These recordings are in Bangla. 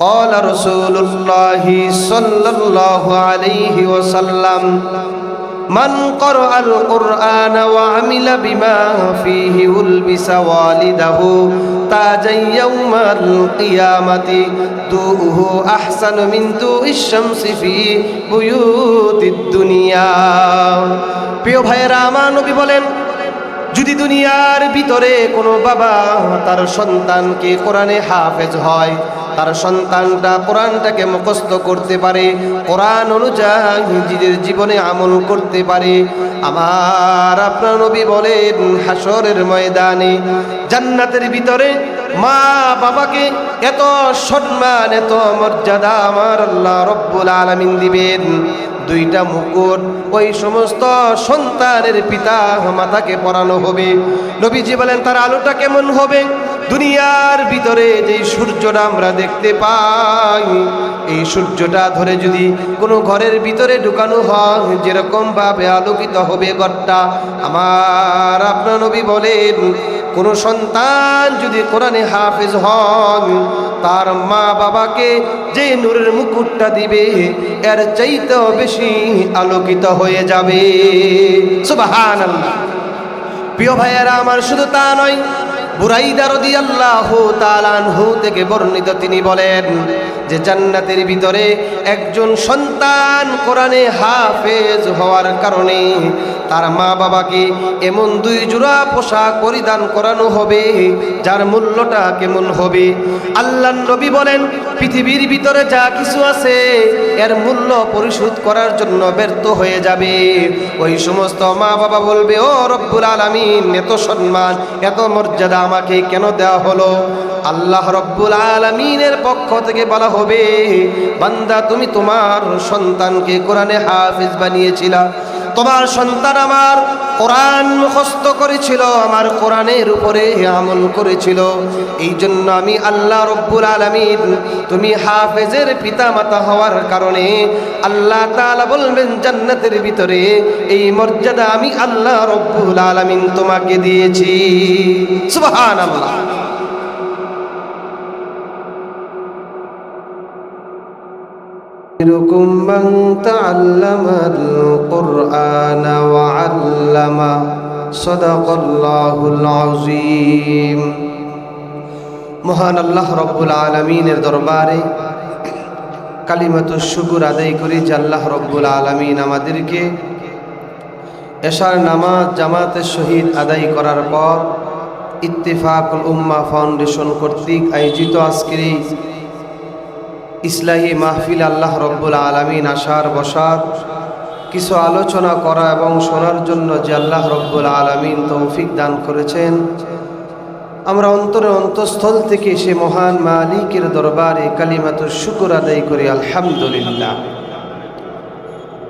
قال رسول الله صلى الله عليه وسلم من قرأ القرآن وعمل بما فيه ألبس والده تاجا يوم القيامة دوءه أحسن من دوء الشمس في بيوت الدنيا প্রিয় ভাইয়েরা আমার নবী বলেন যদি দুনিয়ার ভিতরে কোনো বাবা তার সন্তানকে কোরআনে হাফেজ হয় তার সন্তানটা কোরআনটাকে মুখস্থ করতে পারে, কোরআন অনুযায়ী নিজেদের জীবনে আমল করতে পারে। আমার আপনার নবী বলেন হাসরের ময়দানে, জান্নাতের ভিতরে মা বাবাকে এত সম্মান, এত মর্যাদা আমার আল্লাহ রব্বুল আলমিন দিবেন। দুইটা মুকুট, ওই সমস্ত সন্তানের পিতা মাতাকে পরানো হবে। নবীজি বলেন, তার আলোটা কেমন হবে? দুনিয়ার ভিতরে যে সূর্যটা আমরা দেখতে পাই, এই সূর্যটা ধরে যদি কোনো ঘরের ভিতরে ঢুকানো হয় যেরকম ভাবে আলোকিত হবে ঘরটা, আমার আপনার নবী বলেন, কোনো সন্তান যদি কোরআনে হাফেজ হন তার মা বাবাকে যে নূরের মুকুটটা দিবে, এর চাইতেও বেশি আলোকিত হয়ে যাবে। সুবহানাল্লাহ। প্রিয় ভাইয়েরা, আমার শুধু তা নয় বুরাইদা রাদিয়াল্লাহু তাআলা আনহু থেকে বর্ণিত তিনি বলেন যে জান্নাতের ভিতরে একজন সন্তান কোরআনে হাফেজ হওয়ার কারণে তার মা বাবাকে এমন দুই জোড়া পোশাক পরিধান করানো হবে, যার মূল্যটা কেমন হবে? আল্লাহ নবী বলেন, পৃথিবীর ভিতরে যা কিছু আছে, এর মূল্য পরিশোধ করার জন্য ব্যর্থ হয়ে যাবে। ওই সমস্ত মা বাবা বলবে, ও রব্বুল আলামিন, এত সম্মান, এত মর্যাদা আমাকে কেন দেওয়া হলো? আল্লাহ রব্বুল আলমিনের পক্ষ থেকে বলা হবে, বান্দা তুমি তোমার সন্তানকে কোরআনে হাফিজ বানিয়েছিলা। তোমার সন্তান আমার কোরআন মুখস্থ করেছিল, আমার কোরআনের উপরে আমল করেছিল। এই জন্য আমি আল্লাহ রব্বুল আলমিন, তুমি হাফেজের পিতা মাতা হওয়ার কারণে আল্লাহ তাআলা বলবেন, জান্নাতের ভিতরে এই মর্যাদা আমি আল্লাহ রব্বুল আলমিন তোমাকে দিয়েছি। সুবহান আল্লাহ خيركم من تعلم القرآن وعلم صدق الله العظيم মহান আল্লাহ রব্বুল আলমিনের দরবারে কালিমাত শুকুর আদায় করি যে আল্লাহ রব্বুল আলমিন আমাদেরকে এশার নামাজ জামাতের শহীদ আদায় করার পর ইত্তেফাকুল উম্মা ফাউন্ডেশন কর্তৃক আয়োজিত আজকের এই ইসলাহী মাহফিল আল্লাহ রব্বুল আলমিন আসার বসার। কিছু আলোচনা করা এবং শোনার জন্য যে আল্লাহ রব্বুল আলমিন তৌফিক দান করেছেন। আমরা অন্তরে অন্তঃস্থল থেকে সে মহান মালিকের দরবারে কালিমাত শুকুর আদায় করি, আলহামদুলিল্লাহ।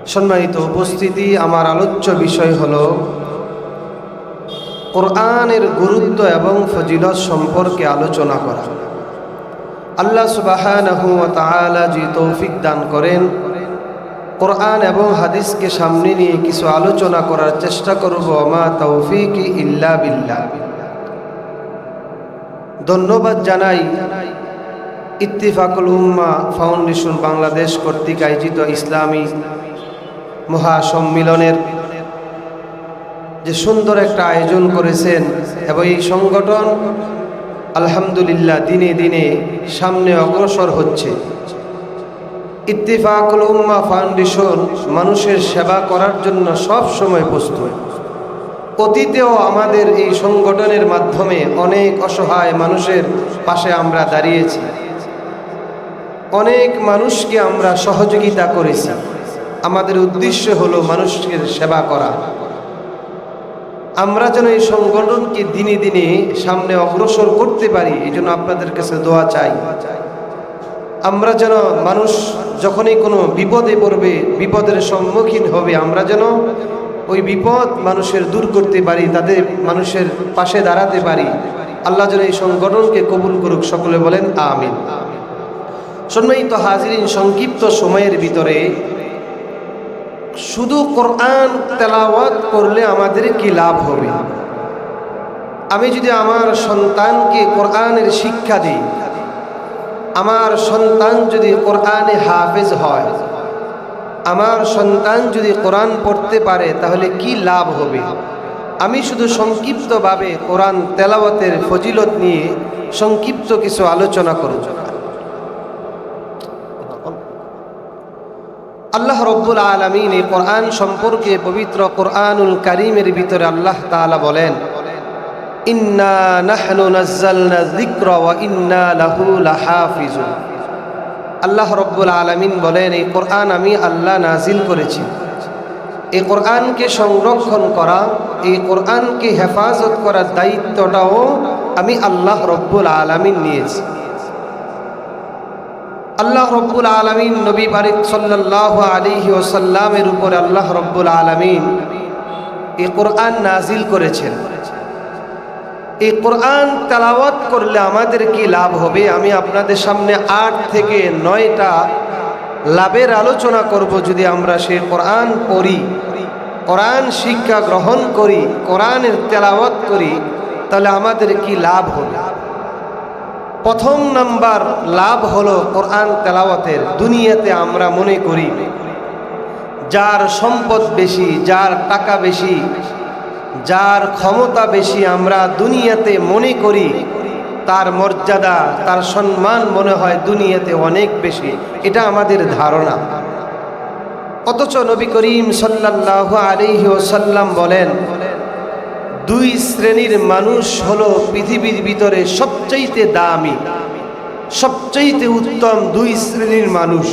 সম্মানিত উপস্থিতি, আমার আলোচ্য বিষয় হল কোরআনের গুরুত্ব এবং ফজিলত সম্পর্কে আলোচনা করা। আল্লাহ তাআলা যে তৌফিক দান করেন, কোরআন এবং হাদিসকে সামনে নিয়ে কিছু আলোচনা করার চেষ্টা করব, মা তৌফিক ইল্লা বিল্লাহ। ধন্যবাদ জানাই ইত্তিফাকুল উম্মা ফাউন্ডেশন বাংলাদেশ কর্তৃক আয়োজিত ইসলামী মহাসম্মিলনের যে সুন্দর একটা আয়োজন করেছেন এবং এই সংগঠন আলহামদুলিল্লাহ, দিনে দিনে সামনে অগ্রসর হচ্ছে। ইত্তিফাকুল উম্মা ফাউন্ডেশন মানুষের সেবা করার জন্য সব সময় প্রস্তুত। অতীতেও আমাদের এই সংগঠনের মাধ্যমে অনেক অসহায় মানুষের পাশে আমরা দাঁড়িয়েছি। অনেক মানুষকে আমরা সহযোগিতা করেছি। আমাদের উদ্দেশ্য হলো মানুষের সেবা করা। আমরা যেন এই সংগঠনকে দিনে দিনে সামনে অগ্রসর করতে পারি, এই জন্য আপনাদের কাছে দোয়া চাই। আমরা যেন মানুষ যখনই কোনো বিপদে পড়বে, বিপদের সম্মুখীন হবে, আমরা যেন ওই বিপদ মানুষের দূর করতে পারি, তাদের মানুষের পাশে দাঁড়াতে পারি। আল্লাহ যেন এই সংগঠনকে কবুল করুক, সকলে বলেন, আমিন। সম্মানিত হাজিরিন, সংক্ষিপ্ত সময়ের ভিতরে শুধু কোরআন তেলাওয়াত করলে আমাদের কি লাভ হবে? আমি যদি আমার সন্তানকে কোরআনের শিক্ষা দিই, আমার সন্তান যদি কোরআনে হাফেজ হয়, আমার সন্তান যদি কোরআন পড়তে পারে, তাহলে কি লাভ হবে? আমি শুধু সংক্ষিপ্তভাবে কোরআন তেলাওয়াতের ফজিলত নিয়ে সংক্ষিপ্ত কিছু আলোচনা করব। আল্লাহ রব্বুল আলমিন এই কোরআন সম্পর্কে পবিত্র কোরআনুল কারিমের ভিতরে আল্লাহ তাআলা বলেন, ইন্না নাহনু ইন্না লাহু আল্লাহ রব্বুল আলমিন বলেন, এই কোরআন আমি আল্লাহ নাজিল করেছি। এই কোরআনকে সংরক্ষণ করা, এই কোরআনকে হেফাজত করার দায়িত্বটাও আমি আল্লাহ রব্বুল আলমিন নিয়েছি। আল্লাহ রব্বুল আলমিন নবী বারিক সাল্লাহ আলিহি ওসাল্লামের উপর আল্লাহ রব্বুল আলমিন এই কোরআন নাজিল করেছেন। এই কোরআন তালাওয়াত করলে আমাদের কি লাভ হবে? আমি আপনাদের সামনে আট থেকে নয়টা লাভের আলোচনা করব যদি আমরা সে কোরআন পড়ি, কোরআন শিক্ষা গ্রহণ করি, কোরআনের তেলাওয়াত করি, তাহলে আমাদের কি লাভ হবে? প্রথম নাম্বার লাভ হলো কোরআন তেলাওয়াতের দুনিয়াতে আমরা মনে করি, যার সম্পদ বেশি, যার টাকা বেশি, যার ক্ষমতা বেশি আমরা দুনিয়াতে মনে করি, তার মর্যাদা, তার সম্মান মনে হয় দুনিয়াতে অনেক বেশি। এটা আমাদের ধারণা। অথচ নবী করিম সাল্লাহ আলিহি ওসাল্লাম বলেন দুই শ্রেণীর মানুষ হলো পৃথিবীর ভিতরে সবচাইতে দামি সবচাইতে উত্তম দুই শ্রেণীর মানুষ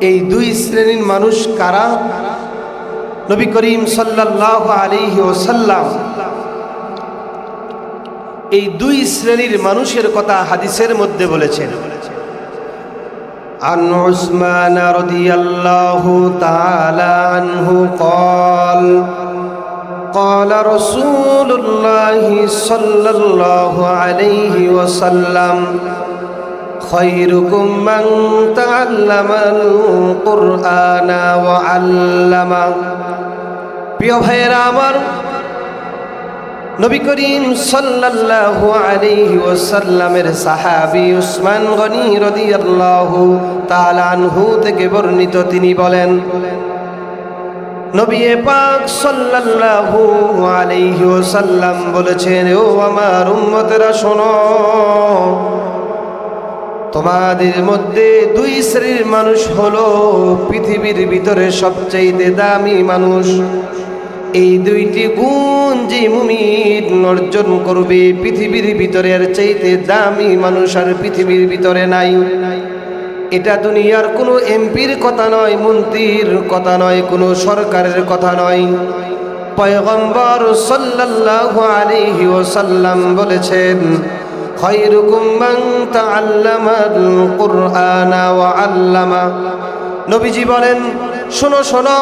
এই দুই শ্রেণীর মানুষ কারা নবী করিম সাল্লাহ আলিহি ওসাল্লাম এই দুই শ্রেণীর মানুষের কথা হাদিসের মধ্যে বলেছেন عن عثمان رضي الله تعالى عنه قال قال رسول الله صلى الله عليه وسلم خيركم من تعلم القرآن وعلمه প্রিয় ভাইয়েরা আমার নবী করিম সাল্লাল্লাহু আলাইহি ওয়াসাল্লামের সাহাবী উসমান গনি রাদিয়াল্লাহু তাআলা আনহু থেকে বর্ণিত তিনি বলেন নবী পাক সাল্লাল্লাহু আলাইহি ওয়াসাল্লাম বলেছেন, ও আমার উম্মতেরা, শোনো। তোমাদের মধ্যে দুই শ্রেণির মানুষ হলো পৃথিবীর ভিতরে সবচাইতে দামি মানুষ। এই দুইটি গুণ যে মুমিন অর্জন করবে, পৃথিবীর ভিতরে আর চাইতে দামি মানুষ আর পৃথিবীর ভিতরে নাই। এটা দুনিয়ার কোনো এমপির কথা নয়, মন্ত্রীর কথা নয়, কোনো সরকারের কথা নয়। পয়গম্বর সাল্লাল্লাহু আলাইহি ওয়াসাল্লাম বলেছেন খৈরুকুম মান তাআল্লামাল কুরআনা ওয়া আল্লামা। নবীজি বলেন, শোনো শোনো,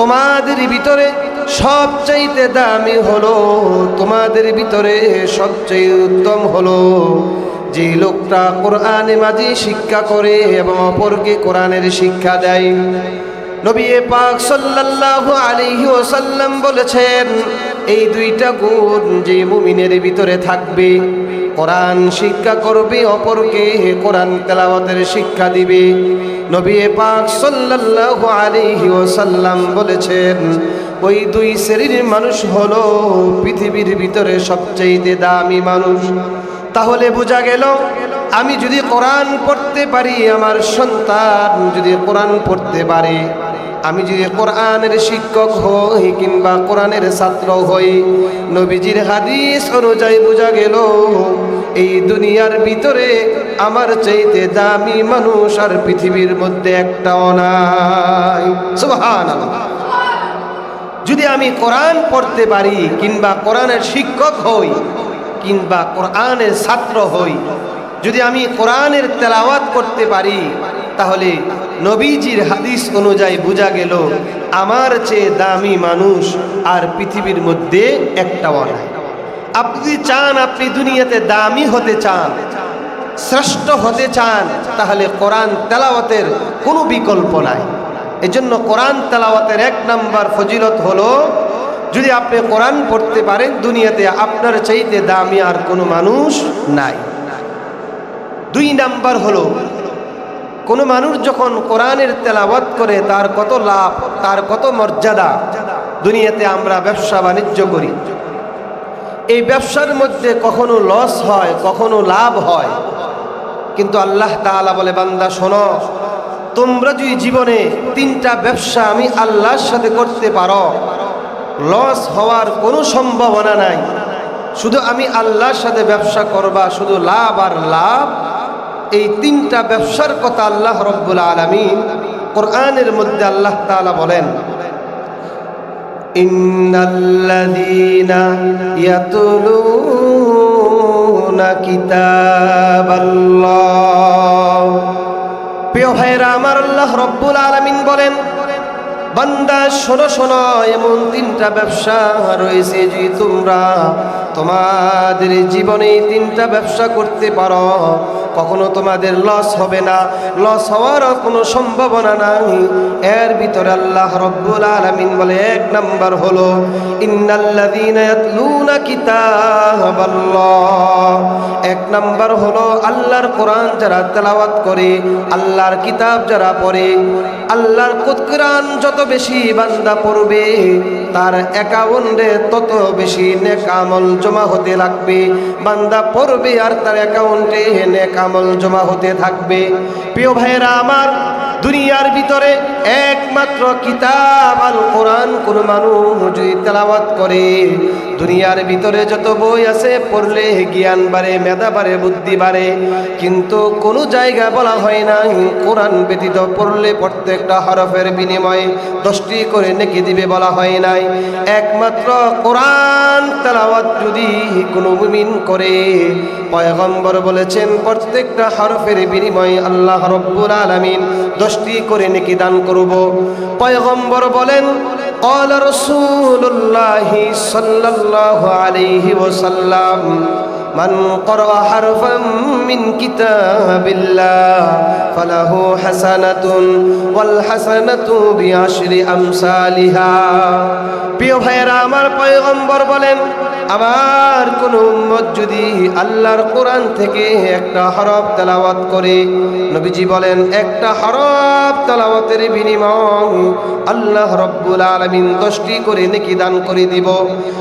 তোমাদের ভিতরে সবচাইতে দামি হলো, তোমাদের ভিতরে সবচেয়ে উত্তম হলো। যে লোকটা কোরআনে মাঝে শিক্ষা করে এবং অপরকে কোরআনের শিক্ষা দেয়। নবী পাক সাল্লাল্লাহু আলাইহি ওয়াসাল্লাম বলেছেন, এই দুইটা গুণ যে মুমিনের ভিতরে থাকবে, কোরআন শিক্ষা করবে, অপরকে কোরআন তেলাওয়াতের শিক্ষা দিবে। নবী পাক সাল্লাল্লাহু আলাইহি ওয়াসাল্লাম বলেছেন, ওই দুই শ্রেণির মানুষ হলো পৃথিবীর ভিতরে সবচেয়ে দামি মানুষ। তাহলে বোঝা গেল, আমি যদি কোরআন পড়তে পারি, আমার সন্তান যদি কোরআন পড়তে পারে, আমি যদি কোরআনের শিক্ষক হই কিংবা কোরআনের ছাত্র হই, নবীজির হাদিস অনুযায়ী বোঝা গেল, এই দুনিয়ার ভিতরে আমার চাইতে দামি মানুষ আর পৃথিবীর মধ্যে একটাও নাই। যদি আমি কোরআন পড়তে পারি কিংবা কোরআনের শিক্ষক হই কিংবা কোরআনের ছাত্র হই, যদি আমি কোরআনের তেলাওয়াত করতে পারি, তাহলে নবীজির হাদিস অনুযায়ী বোঝা গেল, আমার চেয়ে দামি মানুষ আর পৃথিবীর মধ্যে একটাও নাই আপনি যদি চান আপনি দুনিয়াতে দামি হতে চান, শ্রেষ্ঠ হতে চান, তাহলে কোরআন তেলাওয়াতের কোনো বিকল্প নাই। এজন্য কোরআন তেলাওয়াতের এক নাম্বার ফজিলত হলো যদি আপনি কোরআন পড়তে পারেন, দুনিয়াতে আপনার চাইতে দামি আর কোনো মানুষ নাই। দুই নাম্বার হলো, কোনো মানুষ যখন কোরআনের তেলাওয়াত করে, তার কত লাভ, তার কত মর্যাদা, দুনিয়াতে আমরা ব্যবসা বাণিজ্য করি। এই ব্যবসার মধ্যে কখনো লস হয়, কখনো লাভ হয়। কিন্তু আল্লাহ তাআলা বলে, বান্দা, শোনো, তোমরা যদি জীবনে তিনটা ব্যবসা আমি আল্লাহর সাথে করতে পারো লস হওয়ার কোনো সম্ভাবনা নাই। শুধু আমি আল্লাহর সাথে ব্যবসা করবা, শুধু লাভ আর লাভ, এই তিনটা ব্যবসার কথা আল্লাহ রব্বুল আলমী কোরআনের মধ্যে আল্লাহ তালা বলেন প্রিয় ভাইরা আমার আল্লাহ রব্বুল আলমিন বলেন বান্দা শোনো শোনো এমন তিনটা ব্যবসা রয়েছে যে তোমরা তোমাদের জীবনে তিনটা ব্যবসা করতে পারো। কখনো তোমাদের লস হবে না। লস হওয়ার কোনো সম্ভাবনা নাই। এর ভিতরে আল্লাহ রব্বুল আলামিন বলে, এক নাম্বার হলো এক নাম্বার হলো, আল্লাহর কোরআন যারা তেলাওয়াত করে, আল্লাহর কিতাব যারা পড়ে, আল্লাহর কোরআন যত বেশি বান্দা পড়বে, তার অ্যাকাউন্টে তত বেশি নেক আমল জমা হতে লাগবে। বান্দা পড়বে আর তার অ্যাকাউন্টে নেক কামল জমা হতে থাকবে। প্রিয় ভাইয়েরা, আমার দুনিয়ার ভিতরে একমাত্র কিতাব আল কোরআন কোন মানুষ যদি তেলাওয়াত করে দুনিয়ার ভিতরে যত বই আছে পড়লে জ্ঞান বাড়ে মেধা বাড়ে বুদ্ধি বাড়ে কিন্তু কোনো জায়গা বলা হয় না কোরআন ব্যতীত পড়লে প্রত্যেকটা হরফের বিনিময়ে দশটি করে নেকি দিবে বলা হয় নাই একমাত্র কোরআন তেলাওয়াত যদি কোনো মুমিন করে পয়গম্বর বলেছেন প্রত্যেকটা হরফের বিনিময়ে আল্লাহ রব্বুল আলামিন দশটি করে নেকি দান করব পয়গম্বর বলেন قال رسول الله صلى الله عليه وسلم من قرأ حرفا من كتاب الله فله حسنة والحسنة بعشر أمثالها প্রিয় ভাইয়েরা আমার পয়গম্বর বলেন আমার কোন উম্মত যদি আল্লাহর কোরআন থেকে একটা হরফ তালাওয়াত করে, নবীজি বলেন, একটা হরফ তালাওয়াতের বিনিময় আল্লাহ রব্বুল আলামিন দশটি করে নেকি দান করে দিব।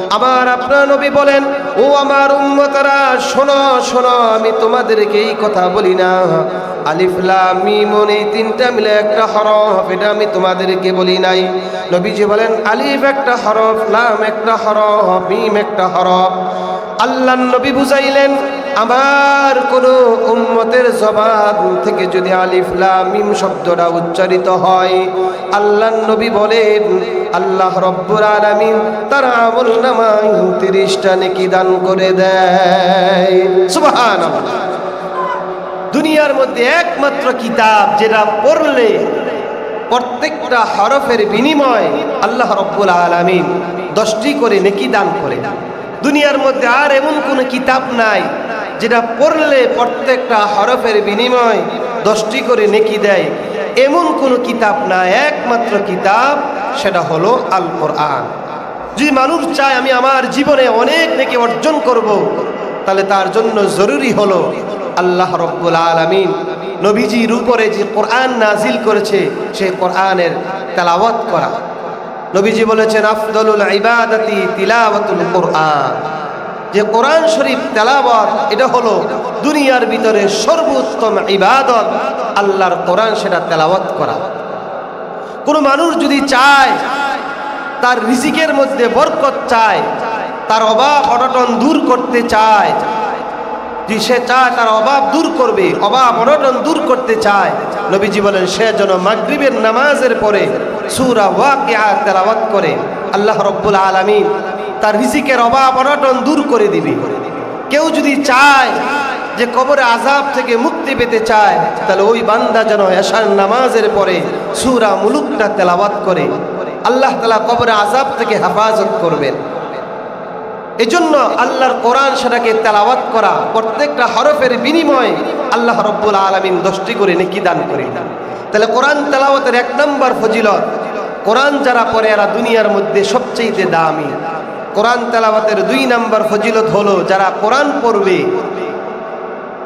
আমার আপনার নবী বলেন, ও আমার উম্মতরা, শোনো শোনো, আমি তোমাদেরকে এই কথা বলি না। মিলে একটা আমি তোমাদেরকে বলি নাই। নবীজি বলেন, আলিফ একটা হরফ একটা মিম একটা হরফ। বুঝাইলেন, আমার কোন উম্মতের জবান থেকে যদি আলিফ লাম মিম শব্দটা উচ্চারিত হয়, আল্লাহ নবী বলেন, আল্লাহ রব্বুর আলামিন তার আমল নামায় তিরিশটা নেকি দান করে দেয়। সুবহানাল্লাহ। দুনিয়ার মধ্যে একমাত্র কিতাব যেটা পড়লে প্রত্যেকটা হরফের বিনিময় আল্লাহ রব্বুল আলামিন দশটি করে নেকি দান করে দুনিয়ার মধ্যে আর এমন কোনো কিতাব নাই যেটা পড়লে প্রত্যেকটা হরফের বিনিময় দশটি করে নেকি দেয়। এমন কোনো কিতাব না, একমাত্র কিতাব সেটা হলো আল কোরআন যদি মানুষ চায় আমি আমার জীবনে অনেক নেকি অর্জন করব, তাহলে তার জন্য জরুরি হলো আল্লাহ রব্বুল আলমিন নবীজির উপরে যে কোরআন নাজিল করেছে, সেই কোরআনের তেলাওয়াত করা। নবীজি বলেছেন, আফদলুল ইবাদতি তিলাওয়াতুল কোরআন। যে কোরআন শরীফ তেলাওয়াত, এটা হলো দুনিয়ার ভিতরে সর্বোত্তম ইবাদত, আল্লাহর কোরআন সেটা তেলাওয়াত করা। কোনো মানুষ যদি চায়, তার রিজিকের মধ্যে বরকত চায়, তার অভাব অনটন দূর করতে চায় যে সে চায় তার অভাব দূর করবে, অভাব অনটন দূর করতে চায়। নবীজি বলেন, সে যেন মাগরিবের নামাজের পরে সুরা ওয়াকিয়া তেলাওয়াত করে। আল্লাহ রব্বুল আলামিন তার রিজিকের অভাব অনটন দূর করে দিবে। কেউ যদি চায় যে কবরে আজাব থেকে মুক্তি পেতে চায়, তাহলে ওই বান্দা যেন এশার নামাজের পরে সুরা মুলুকটা তেলাওয়াত করে। আল্লাহ তালা কবরে আজাব থেকে হেফাজত করবেন। এজন্য আল্লাহর কোরআন সেটাকে তেলাওয়াত করা প্রত্যেকটা হরফের বিনিময়ে আল্লাহ রব্বুল আলমিন দশটি করে নেকি দান করে তাহলে কোরআন তেলাওয়াতের এক নম্বর ফজিলত, কোরআন যারা পড়ে এরা দুনিয়ার মধ্যে সবচেয়ে দামি। কোরআন তেলাওয়াতের দুই নম্বর ফজিলত হলো, যারা কোরআন পড়বে,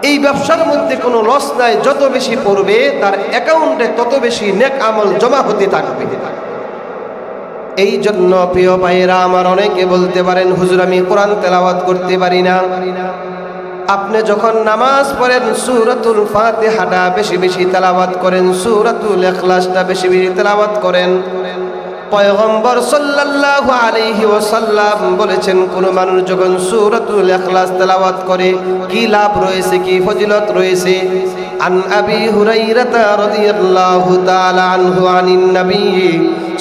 এই ব্যবসার মধ্যে কোনো লস নাই, যত বেশি পড়বে, তার অ্যাকাউন্টে তত বেশি নেক আমল জমা হতে থাকবে। এই জন্য প্রিয় ভাইয়েরা, আমার অনেকে বলতে পারেন, হুজুর, আমি কোরআন তেলাওয়াত করতে পারি না। আপনি যখন নামাজ পড়েন, সুরাতুল ফাতিহাটা বেশি বেশি তেলাওয়াত করেন, সুরাতুল ইখলাসটা বেশি বেশি তেলাওয়াত করেন। পয়গম্বর সাল্লাল্লাহু আলাইহি ওয়াসাল্লাম বলেছেন, কোন মানুষ যখন সূরাতুল ইখলাস তেলাওয়াত করে, কি লাভ রয়েছে, কি ফজিলত রয়েছে? আন আবি হুরাইরাতা রাদিয়াল্লাহু তাআলা আনহু আনিন নবী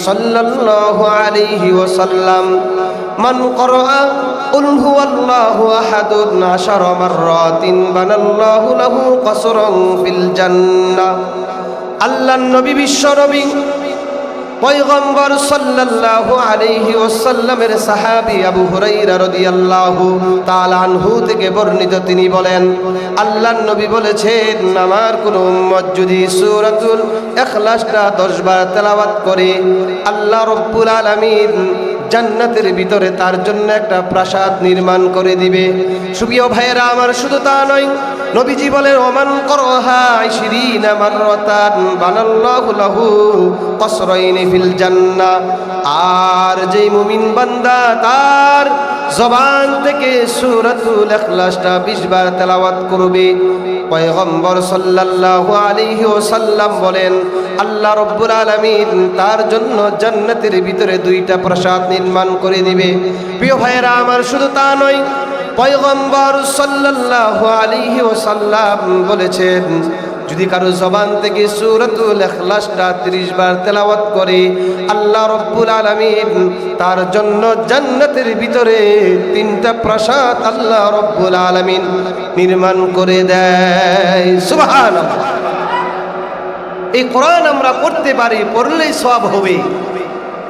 সাল্লাল্লাহু আলাইহি ওয়াসাল্লাম মান ক্বারা قل هو الله أحد عشر مرات بنى الله له قصرا في الجنة আল্লাহ নবী বিশ্ব নবী পয়গম্বর সাল্লাল্লাহু আলাইহি ওয়াসাল্লামের সাহাবী আবু হুরাইরা রাদিয়াল্লাহু তাআলা আনহু থেকে বর্ণিত তিনি বলেন, আল্লাহর নবী বলেছেন, আমার কোন উম্মত যদি সূরাতুল ইখলাসটা 10 বার তেলাওয়াত করে, আল্লাহ রাব্বুল আলামিন জান্নাতের ভিতরে তার জন্য একটা প্রাসাদ নির্মাণ করে দিবে। সুপ্রিয় ভাইয়েরা, আমার শুধু তা নয়, নবীজি বলেন, ওমান করহা আইশিরিনা মাররাতান বানাল্লাহু লাহু কসরাইনি ফিল জান্নাহ আর যেই মুমিন বান্দা তার জবান থেকে সূরাতুল ইখলাসটা 20 বার তেলাওয়াত করবে। পয়গম্বর সাল্লাল্লাহু আলাইহি ওয়াসাল্লাম বলেন, আল্লাহ রব্বুল আলামিন তার জন্য জান্নাতের ভিতরে দুইটা প্রাসাদ নির্মাণ করে দিবে। প্রিয় ভাইয়েরা, আমার শুধু তা নয়, পয়গম্বর সাল্লাল্লাহু আলাইহি ওয়াসাল্লাম বলেছেন যদি কারও জবান থেকে সুরতুল ইখলাসটা 30 বার তেলাওয়াত করে, আল্লাহ রব্বুল আলামিন তার জন্য জান্নাতের ভিতরে তিনটা প্রাসাদ আল্লাহ রব্বুল আলামিন নির্মাণ করে দেয়। সুবহানাল্লাহ। এই কোরআন আমরা পড়তে পারি, পড়লেই সব হবে,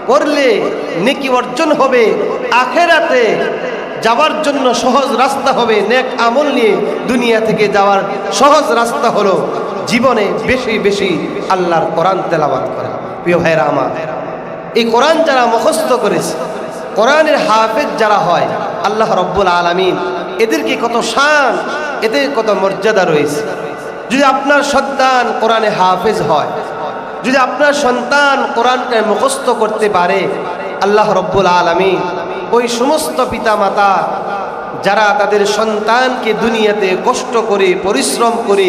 পড়লে নেকি অর্জন হবে, আখেরাতে যাওয়ার জন্য সহজ রাস্তা হবে, নেক আমল নিয়ে দুনিয়া থেকে যাওয়ার সহজ রাস্তা হলো জীবনে বেশি বেশি আল্লাহর কোরআন তেলাবাদ করা। প্রিয় ভাইরা আমার, এই কোরআন যারা মুখস্থ করেছে, কোরআনের হাফেজ যারা হয়, আল্লাহ রব্বুল আলমিন, এদেরকে কত শান, এদের কত মর্যাদা রয়েছে। যদি আপনার সন্তান কোরআনে হাফেজ হয়, যদি আপনার সন্তান কোরআনকে মুখস্থ করতে পারে, আল্লাহ রব্বুল আলমী ওই সমস্ত পিতা মাতা যারা তাদের সন্তানকে দুনিয়াতে কষ্ট করে, পরিশ্রম করে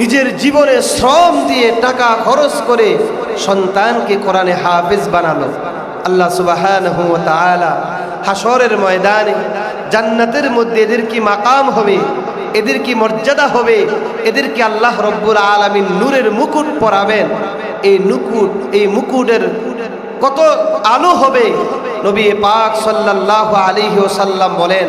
নিজের জীবনে শ্রম দিয়ে টাকা খরচ করে সন্তানকে কোরআনে হাফেজ বানালো। আল্লাহ সুবাহ হাসরের ময়দানে জান্নাতের মধ্যে এদের কি মাকাম হবে, এদের কি মর্যাদা হবে এদেরকে আল্লাহ রব্বুল আলমিন নূরের মুকুট পরাবেন? এই নুকুট, এই মুকুটের কত আলো হবে? নবী পাক সাল্লাহ আলিহি সাল্লাম বলেন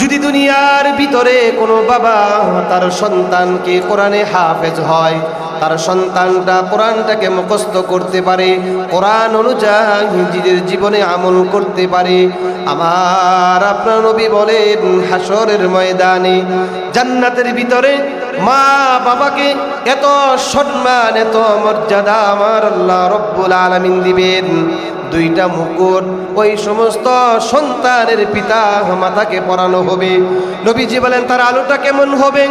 যদি দুনিয়ার ভিতরে কোনো বাবা তার সন্তানকে কোরআনে হাফেজ হয়, তার সন্তানটা কোরআনটাকে মুখস্থ করতে পারে, কোরআন অনুযায়ী নিজেদের জীবনে আমল করতে পারে। আমার আপনার নবী বলেন হাসরের ময়দানে, জান্নাতের ভিতরে মা বাবাকে এত সম্মান, এত মর্যাদা আমার আল্লাহ রব্বুল আলমিন দিবেন। দুইটা মুকুট, ওই সমস্ত সন্তানের পিতা মাতাকে পরানো হবে। নবীজি বলেন, তার আলোটা কেমন হবে?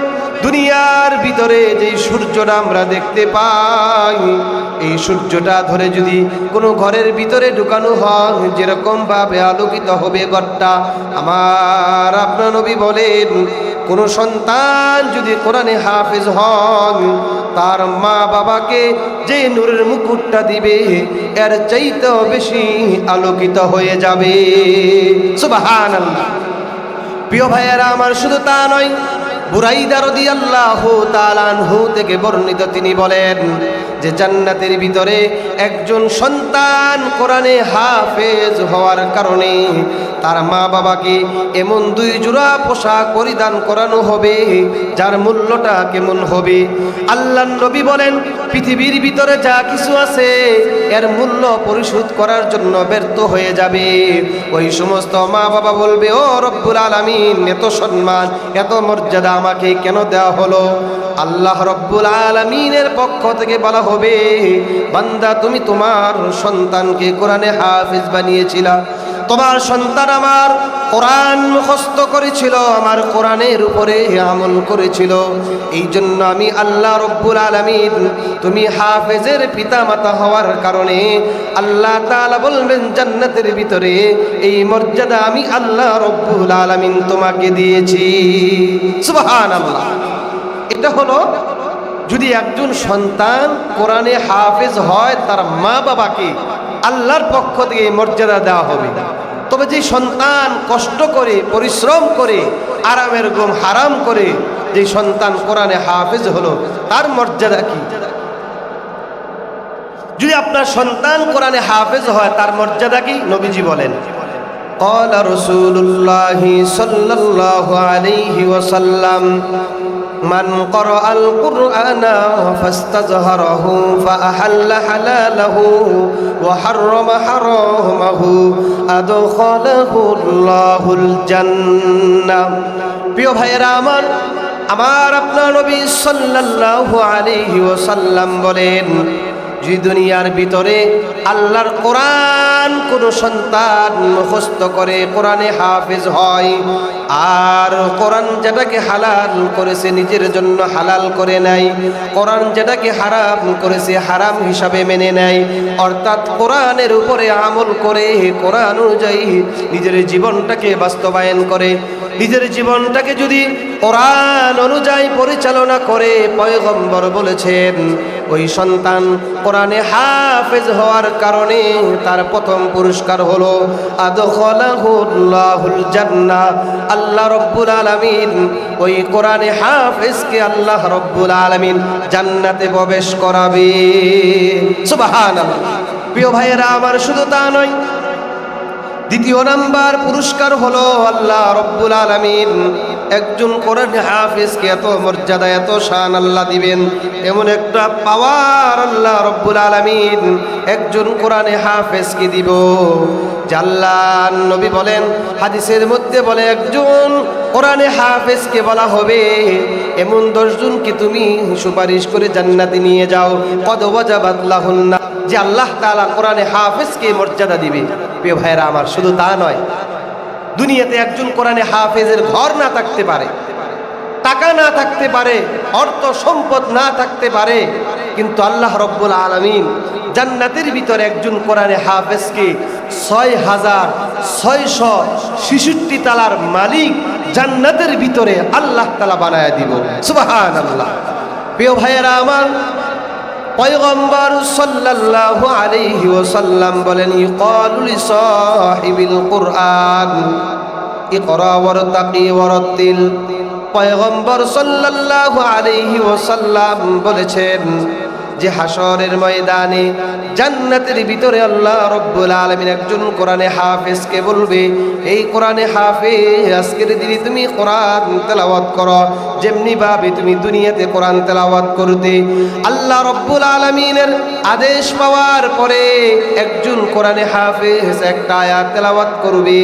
দুনিয়ার ভিতরে যে সূর্যটা আমরা দেখতে পাই, এই সূর্যটা ধরে যদি কোনো ঘরের ভিতরে ঢুকানো হয়, যেরকম ভাবে আলোকিত হবে ঘরটা। আমার আপনার নবী বলেন, কোনো সন্তান যদি কোরআনে হাফেজ হন তার মা বাবাকে যে নূরের মুকুটটা দিবে, এর চাইতেও বেশি আলোকিত হয়ে যাবে। সুবাহান প্রিয় ভাইয়েরা, আমার শুধু তা নয়, বুরাইদা রদিয়াল্লাহু তাআলাহু থেকে বর্ণিত তিনি বলেন যে জান্নাতের ভিতরে একজন সন্তান কোরআনে হাফেজ হওয়ার কারণে তার মা বাবাকে এমন দুই জোড়া পোশাক পরিধান করানো হবে, যার মূল্যটা কেমন হবে? আল্লাহ নবী বলেন, পৃথিবীর ভিতরে যা কিছু আছে, এর মূল্য পরিশোধ করার জন্য ব্যর্থ হয়ে যাবে। ওই সমস্ত মা বাবা বলবে, ও রব্বুল আলামিন, এত সম্মান, এত মর্যাদা আমাকে কেন দেওয়া হলো? আল্লাহ রব্বুল আলমিনের পক্ষ থেকে বলা হবে, বান্দা, তুমি তোমার সন্তানকে কোরআনে হাফিজ বানিয়েছিলা। তোমার সন্তান আমার কোরআন মুখস্থ করেছিল, আমার কোরআনের উপরে আমল করেছিল। এই জন্য আমি আল্লাহ রব্বুল আলমিন, তুমি হাফেজের পিতা মাতা হওয়ার কারণে আল্লাহ তাআলা বলবেন, জান্নাতের ভিতরে এই মর্যাদা আমি আল্লাহ রব্বুল আলমিন তোমাকে দিয়েছি। আল্লাহ এটা হলো, যদি একজন সন্তান কোরআনে হাফেজ হয়, তার মা বাবাকে আল্লাহর পক্ষ থেকে মর্যাদা দেওয়া হবে। তবে যে সন্তান কষ্ট করে পরিশ্রম করে আরামের গম হারাম করে যে সন্তান কোরআনে হাফেজ হলো তার মর্যাদা কি যদি আপনার সন্তান কোরআনে হাফেজ হয় তার মর্যাদা কি নবীজি বলেন قال رسول الله صلى الله عليه وسلم من قرأ القرآن فاستظهره فأحل حلاله وحرم حرامه أدخله الله الجنة প্রিয় ভাইয়েরা আমার আমার আপনার নবী সাল্লাল্লাহু আলাইহি ওয়াসাল্লাম বলেন যে দুনিয়ার ভিতরে আল্লাহর কোরআন কোন সন্তান মুখস্থ করে কোরআনে হাফেজ হয়, আর কোরআন যেটাকে হালাল করেছে নিজের জন্য হালাল করে নাই কোরআন যেটাকে হারাম করেছে হারাম হিসাবে মেনে নেয়, অর্থাৎ কোরআনের উপরে আমল করে, কোরআন অনুযায়ী নিজের জীবনটাকে বাস্তবায়ন করে, নিজের জীবনটাকে যদি কোরআন অনুযায়ী পরিচালনা করে, পয়গম্বর বলেছেন ওই সন্তান কোরআনে হাফেজ হওয়ার কারণে তার প্রথম পুরস্কার হলো জান্না আল্লাহ রব্বুল আলমিন। ওই কোরআনে হাফেজকে আল্লাহ রব্বুল আলমিন জান্নাতে প্রবেশ করাবে। সুবাহান প্রিয় ভাইয়েরা, আমার শুধু তা নয় দ্বিতীয় নাম্বার পুরস্কার হলো আল্লাহ রব্বুল আলমিন। একজন কোরআন হাফিজকে এত মর্যাদা, এত শান আল্লাহ দিবেন, এমন একটা পাওয়ার আল্লাহ রব্বুল আলমিন একজন কোরআনে হাফেজকে দিব। জাল্লাহ নবী বলেন, হাদিসের মধ্যে বলে, একজন কোরআনে হাফেজকে বলা হবে, এমন দশজনকে তুমি সুপারিশ করে জান্নাতে নিয়ে যাও? কদ ওয়াজাবাদলাহুন্না যে আল্লাহ তাআলা কোরআনে হাফেজকে মর্যাদা দিবে। প্রিয় ভাইরা আমার, শুধু তা নয়, দুনিয়াতে একজন কোরআনে হাফেজের ঘর না থাকতে পারে, টাকা না থাকতে পারে, অর্থ সম্পদ না থাকতে পারে, কিন্তু আল্লাহ রব্বুল আলমিন জান্নাতের ভিতরে একজন কোরআনে হাফেজকে ছয় হাজার ছয়শো ছেষট্টি তালার মালিক জান্নাতের ভিতরে আল্লাহ তালা বানায় দিব। সুবাহান আল্লাহ প্রিয় ভাইয়েরা আমার পয়গম্বর সাল্লাল্লাহু আলাইহি ওয়াসাল্লাম বলেন, ইকালু লিসাহিবিল কুরআন, ইকরা ওয়ারতাকি ওয়ারাতিল পয়গম্বর সাল্লাল্লাহু আলাইহি ওয়াসাল্লাম বলেছেন যে হাসরের ময়দানে, জান্নাতের ভিতরে আল্লাহ রব্বুল আলমিন একজন কোরআনে হাফেজকে বলবে, এই কোরআনে হাফেজ, আজকের দিনে তুমি কোরআন তেলাওয়াত করো। যেমনি ভাবে তুমি দুনিয়াতে কোরআন তেলাওয়াত করতে, আল্লাহ রব্বুল আলমিনের আদেশ পাওয়ার পরে একজন কোরআনে হাফেজ একটা আয়াত তেলাওয়াত করবে,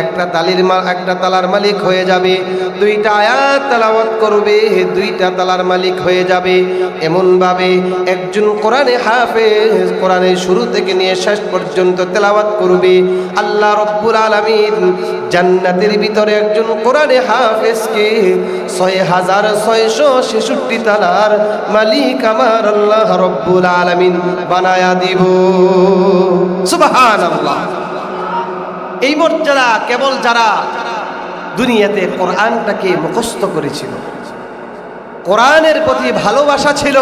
একটা তালির একটা তালার মালিক হয়ে যাবে। দুইটা আয়াত তেলাওয়াত করবে, দুইটা তালার মালিক হয়ে যাবে। এমনভাবে একজন কোরআনে হাফেজ কোরআনের শুরু থেকে নিয়ে শেষ পর্যন্ত তেলাওয়াত করবে। আল্লাহ রব্বুল আলমিন জান্নাতের ভিতরে একজন কোরআনে হাফেজকে ছয় হাজার ছয়শো ছেষট্টি তালার মালিক আমার আল্লাহ রব্বুল আলমিন বানায়া দিব। সুবাহান এই মর্যাদা কেবল যারা দুনিয়াতে কোরআনটাকে মুখস্থ করেছিল, কোরআনের প্রতি ভালোবাসা ছিল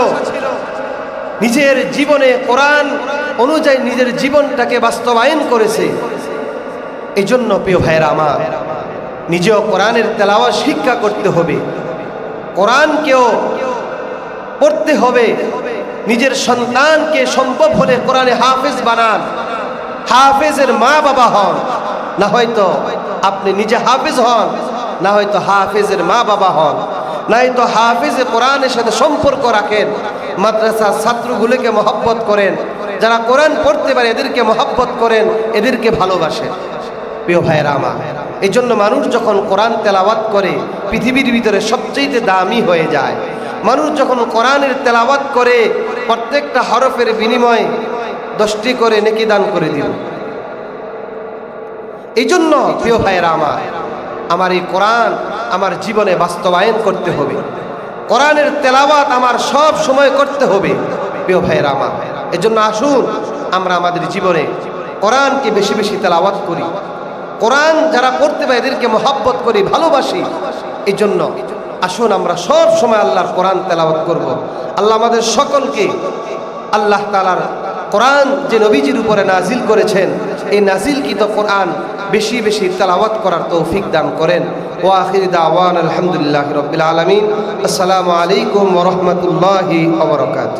নিজের জীবনে কোরআন অনুযায়ী নিজের জীবনটাকে বাস্তবায়ন করেছে। এই জন্য প্রিয় ভাইয়েরা আমার, নিজেও কোরআনের তেলাওয়া শিক্ষা করতে হবে। কোরআনকেও পড়তে হবে। নিজের সন্তানকে সম্ভব হলে কোরআনে হাফেজ বানান। হাফেজের মা বাবা হন। না হয়তো আপনি নিজে হাফেজ হন, না হয়তো হাফেজের মা বাবা হন। নাই তো হাফেজে কোরআনের সাথে সম্পর্ক রাখেন। মাদ্রাসার ছাত্রগুলোকে মহব্বত করেন। যারা কোরআন পড়তে পারে, এদেরকে মহব্বত করেন, এদেরকে ভালোবাসেন। প্রিয় ভাইয়েরা আমার এই জন্য মানুষ যখন কোরআন তেলাওয়াত করে, পৃথিবীর ভিতরে সবচেয়ে দামি হয়ে যায়। মানুষ যখন কোরআনের তেলাওয়াত করে, প্রত্যেকটা হরফের বিনিময়ে দশটি করে নেকি দান করে দিল। এই জন্য প্রিয় ভাইয়েরা আমার আমার এই কোরআন আমার জীবনে বাস্তবায়ন করতে হবে। কোরআনের তেলাওয়াত আমার সব সময় করতে হবে, প্রিয় ভাইয়ের আমার। এজন্য আসুন, আমরা আমাদের জীবনে কোরআনকে বেশি বেশি তেলাওয়াত করি। কোরআন যারা পড়তে পারে, এদেরকে মহাব্বত করি, ভালোবাসি। এই জন্য আসুন, আমরা সব সময় আল্লাহর কোরআন তেলাওয়াত করব। আল্লাহ আমাদের সকলকে আল্লাহ তালার কোরআন যে নবীজির উপরে নাজিল করেছেন, এই নাজিল নাজিলকৃত কোরআন বেশি বেশি তালাওয়াত করার তৌফিক দান করেন। ও আখির দাওয়ান, আলহামদুলিল্লাহ রবিল আলমিন। আসসালামু আলাইকুম ওরহমতুল্লাহি আবরকাত